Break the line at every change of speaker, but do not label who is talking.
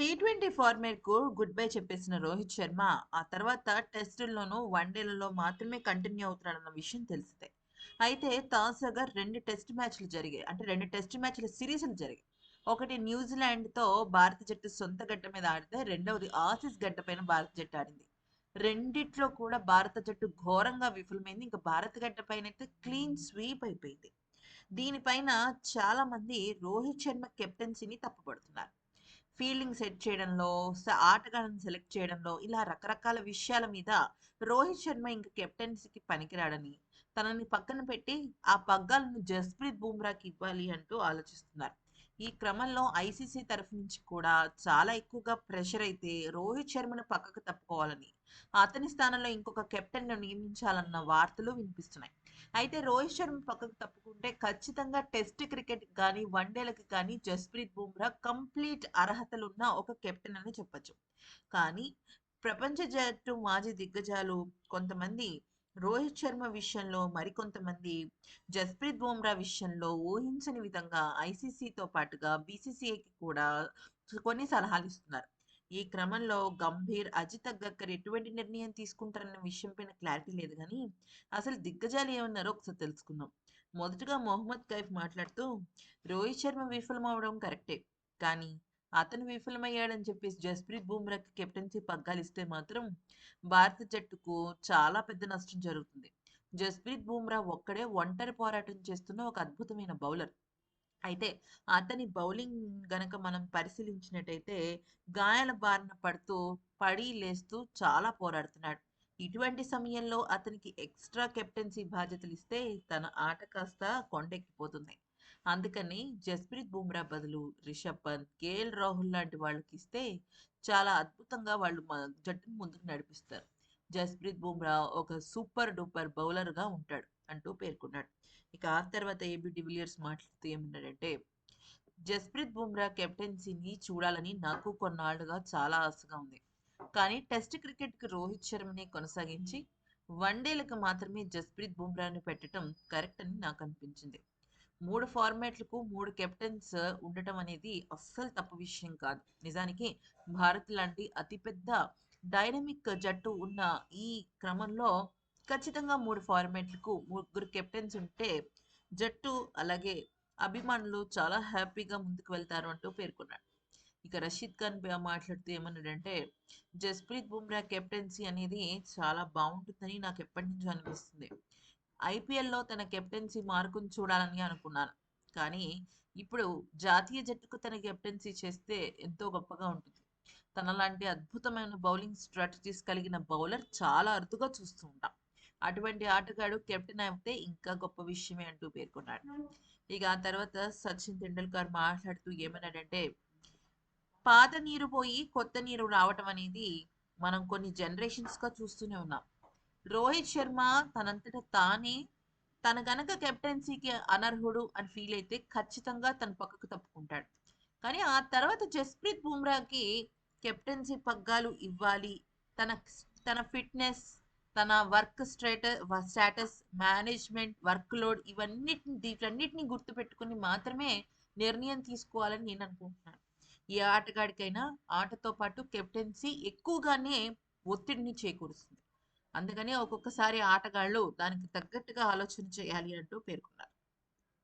Tea twenty ఫార్మేట్కు good bye చెప్పేసిన రోహిత్ శర్మ, ఆ తర్వాత టెస్టుల్లోనూ, వన్‌డేలలో మాత్రమే కంటిన్యూ అవుతున్నాడన్న విషయం తెలిసిందే. అయితే తాజాగా రెండు టెస్ట్ మ్యాచ్‌లు జరిగాయి. అంటే రెండు టెస్ట్ మ్యాచ్‌ల సిరీస్‌లు జరిగాయి. ఒకటి న్యూజిలాండ్‌తో భారత జట్టు సొంత గడ్డ మీద ఆడితే, రెండవది ఆసీస్ గడ్డ పైన భారత జట్టు ఆడింది. రెండిట్లో కూడా భారత జట్టు ఘోరంగా విఫలమైంది. ఇంక భారత గడ్డ పైన అయితే క్లీన్ స్వీప్ అయిపోయింది. దీనిపైన చాలామంది రోహిత్ శర్మ కెప్టెన్సీని తప్పుపడుతున్నారు. ఫీల్డింగ్ సెట్ చేయడంలో, ఆటగాళ్ళని సెలెక్ట్ చేయడంలో ఇలా రకరకాల విషయాల మీద రోహిత్ శర్మ ఇంకా కెప్టెన్సీకి పనికిరాడని, తనని పక్కన పెట్టి ఆ పగ్గాలను జస్‌ప్రీత్ బుమ్రాకి ఇవ్వాలి అంటూ ఆలోచిస్తున్నారు. ఈ క్రమంలో ఐసీసీ తరఫు నుంచి కూడా చాలా ఎక్కువగా ప్రెషర్ అయితే రోహిత్ శర్మను పక్కకు తప్పుకోవాలని, అతని స్థానంలో ఇంకొక కెప్టెన్‌ను నియమించాలన్న వార్తలు వినిపిస్తున్నాయి. అయితే రోహిత్ శర్మ పక్కకు తప్పుకుంటే ఖచ్చితంగా టెస్ట్ క్రికెట్‌కి కానీ వన్డేలకు కానీ జస్‌ప్రీత్ బుమ్రా కంప్లీట్ అర్హతలున్న ఒక కెప్టెన్ అని చెప్పొచ్చు. కానీ ప్రపంచ జట్టు మాజీ దిగ్గజాలు కొంతమంది రోహిత్ శర్మ విషయంలో, మరికొంతమంది జస్‌ప్రీత్ బుమ్రా విషయంలో ఊహించని విధంగా ఐసీసీతో పాటుగా బీసీసీఐకి కూడా కొన్ని సలహాలు ఇస్తున్నారు ఈ క్రమంలో గంభీర్, అజిత్ అగ్గర్కర్ ఎటువంటి నిర్ణయం తీసుకుంటారన్న విషయం పైన క్లారిటీ లేదు కానీ అసలు దిగ్గజాలు ఏమన్నారో ఒకసారి తెలుసుకుందాం. మొదటగా మొహమ్మద్ కైఫ్ మాట్లాడుతూ, రోహిత్ శర్మ విఫలమవ్వడం కరెక్టే. కానీ అతను విఫలమయ్యాడని చెప్పేసి జస్‌ప్రీత్ బుమ్రాకి కెప్టెన్సీ పగ్గాలిస్తే మాత్రం భారత జట్టుకు చాలా పెద్ద నష్టం జరుగుతుంది. జస్‌ప్రీత్ బుమ్రా ఒక్కడే ఒంటరి పోరాటం చేస్తున్న ఒక అద్భుతమైన బౌలర్. అయితే అతని బౌలింగ్ గనక మనం పరిశీలించినట్టయితే గాయాల బారిన పడుతూ, పడి లేస్తూ చాలా పోరాడుతున్నాడు. ఇటువంటి సమయంలో అతనికి ఎక్స్‌ట్రా కెప్టెన్సీ బాధ్యతలు ఇస్తే తన ఆట కాస్త కొండెక్కిపోతుంది. అందుకని జస్‌ప్రీత్ బుమ్రా బదులు రిషబ్ పంత్, కేఎల్ రాహుల్ లాంటి వాళ్ళకిస్తే చాలా అద్భుతంగా వాళ్ళు మ జట్టుని ముందుకు నడిపిస్తారు. జస్‌ప్రీత్ బుమ్రా ఒక సూపర్ డూపర్ బౌలర్‌గా ఉంటాడు అంటూ పేర్కొన్నాడు. ఇక ఆ తర్వాత ఏబీ డివిలియర్స్ మాట్లాడుతూ ఏమన్నాడంటే, జస్‌ప్రీత్ బుమ్రా కెప్టెన్సీని చూడాలని నాకు కొన్నాళ్ళుగా చాలా ఆశగా ఉంది. కానీ టెస్ట్ క్రికెట్‌కి రోహిత్ శర్మని కొనసాగించి, వన్‌డేలకు మాత్రమే జస్‌ప్రీత్ బుమ్రాని పెట్టడం కరెక్ట్ అని నాకు అనిపించింది మూడు ఫార్మాట్‌లకు మూడు కెప్టెన్స్ ఉండటం అనేది అస్సలు తప్పు విషయం కాదు. నిజానికి భారత్ లాంటి అతిపెద్ద డైనమిక్ జట్టు ఉన్న ఈ క్రమంలో ఖచ్చితంగా మూడు ఫార్మాట్‌లకు ముగ్గురు కెప్టెన్స్ ఉంటే జట్టు, అలాగే అభిమానులు చాలా హ్యాపీగా ముందుకు వెళ్తారు అంటూ పేర్కొన్నాడు. ఇక రషీద్ ఖాన్ మాట్లాడుతూ ఏమన్నాడంటే, జస్‌ప్రీత్ బుమ్రా కెప్టెన్సీ అనేది చాలా బాగుంటుందని నాకు ఎప్పటి నుంచో అనిపిస్తుంది. ఐపీఎల్‌లో తన కెప్టెన్సీ మార్కును చూడాలని అనుకున్నాను. కానీ ఇప్పుడు జాతీయ జట్టుకు తన కెప్టెన్సీ చేస్తే ఎంతో గొప్పగా ఉంటుంది. తనలాంటి అద్భుతమైన బౌలింగ్ స్ట్రాటజీస్ కలిగిన బౌలర్ చాలా అరుదుగా చూస్తూ ఉంటాం. అటువంటి ఆటగాడు కెప్టెన్ అయితే ఇంకా గొప్ప విషయమే అంటూ పేర్కొన్నాడు. ఇక ఆ తర్వాత సచిన్ టెండూల్కర్ మాట్లాడుతూ ఏమన్నాడంటే, పాత నీరు పోయి కొత్త నీరు రావటం అనేది మనం కొన్ని జనరేషన్స్‌గా చూస్తూనే ఉన్నాం. రోహిత్ శర్మ తనంతట తానే తన గనక కెప్టెన్సీకి అనర్హుడు అని ఫీల్ అయితే ఖచ్చితంగా తన పక్కకు తప్పుకుంటాడు. కానీ ఆ తర్వాత జస్‌ప్రీత్ బుమ్రాకి కెప్టెన్సీ పగ్గాలు ఇవ్వాలి. తన తన ఫిట్‌నెస్, తన వర్క్ స్ట్రేట స్టేటస్, మేనేజ్‌మెంట్, వర్క్ లోడ్ ఇవన్నిటిని వీటన్నిటిని గుర్తుపెట్టుకొని మాత్రమే నిర్ణయం తీసుకోవాలని నేను అనుకుంటున్నాను. ఏ ఆటగాడికైనా ఆటతో పాటు కెప్టెన్సీ ఎక్కువగానే ఒత్తిడిని చేకూరుస్తుంది. అందుకని ఒక్కొక్కసారి ఆటగాళ్ళు దానికి తగ్గట్టుగా ఆలోచన చేయాలి అంటూ పేర్కొన్నారు.